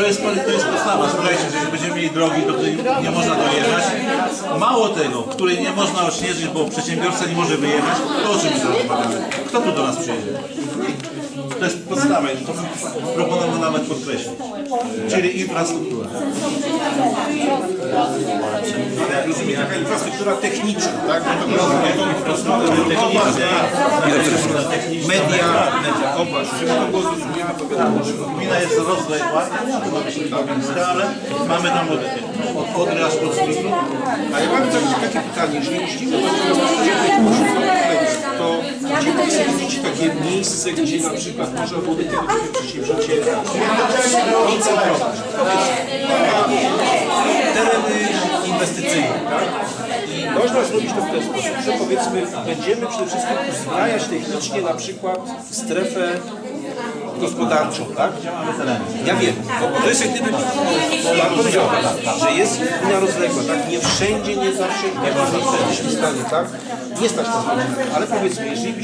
To jest, to jest podstawa. Słuchajcie, że będziemy mieli drogi, do której nie można dojechać. Mało tego, której nie można ośnieżyć, bo przedsiębiorca nie może wyjechać, to o czym my rozmawiamy? Kto tu do nas przyjedzie? To jest podstawa i to proponował nawet podkreślić. Czyli infrastruktura. Jak rozumiem, taka infrastruktura techniczna, tak? Techniczne, Media, obaw, żeby to było zrozumiałe, to wiadomo, że Gmina jest rozległa, Babińska, ale mamy tam od, od Odry aż pod Zbitru. A ja mam takie, takie pytanie, jeżeli myślimy o to gdzie powinno być takie miejsce, gdzie na przykład można byłoby tego typu przedsięwzięcie robić? Tereny inwestycyjne, tak? I można zrobić to w ten sposób, że powiedzmy będziemy przede wszystkim uzbrajać technicznie na przykład strefę gospodarczą, tak? Ja wiem, bo to jest jak gdyby, powiedział, że jest gmina rozległa, tak? Nie wszędzie, nie zawsze, nie ma w stanie, tak? Nie stać na to, ale powiedzmy, jeżeli byśmy